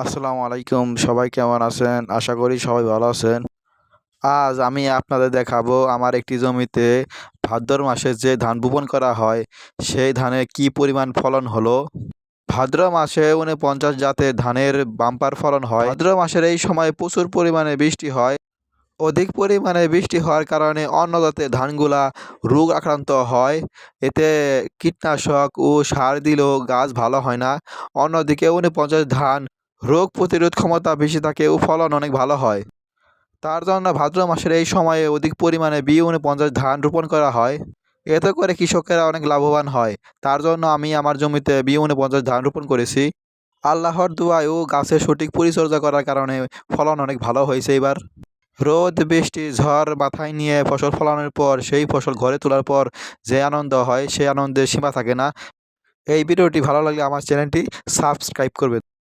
আসসালামু আলাইকুম, সবাই কেমন আছেন? আশা করি সবাই ভালো আছেন। আজ আমি আপনাদের দেখাবো আমার একটি জমিতে ভাদ্র মাসে যে ধান বপন করা হয়, সেই ধানে কি পরিমাণ ফলন হলো? ভাদ্র মাসে উনপঞ্চাশ জাতের ধানের বাম্পার ফলন হয়। ভাদ্র মাসের এই সময় প্রচুর পরিমাণে বৃষ্টি হয়। অধিক পরিমাণে বৃষ্টি হওয়ার কারণে অন্য জাতের ধানগুলা রোগ আক্রান্ত হয়। এতে কীটনাশক ও সার দিলেও গাছ ভালো হয় না। অন্যদিকে উনপঞ্চাশ ধান রোগ প্রতিরোধ ক্ষমতা বেশি থাকে ও ফলন অনেক ভালো হয়। তার জন্য ভাদ্র মাসের এই সময়ে অধিক পরিমাণে বি উনপঞ্চাশ ধান রোপণ করা হয়। এতে করে কৃষকেরা অনেক লাভবান হয়। তার জন্য আমি আমার জমিতে বি উনপঞ্চাশ ধান রোপণ করেছি। আল্লাহর দোয়ায় ও গাছের সঠিক পরিচর্যা করার কারণে ফলন অনেক ভালো হয়েছে এবার। রোদ, বৃষ্টি, ঝড় মাথায় নিয়ে ফসল ফলানোর পর, সেই ফসল ঘরে তোলার পর যে আনন্দ হয় সেই আনন্দের সীমা থাকে না। এই ভিডিওটি ভালো লাগলে আমার চ্যানেলটি সাবস্ক্রাইব করবে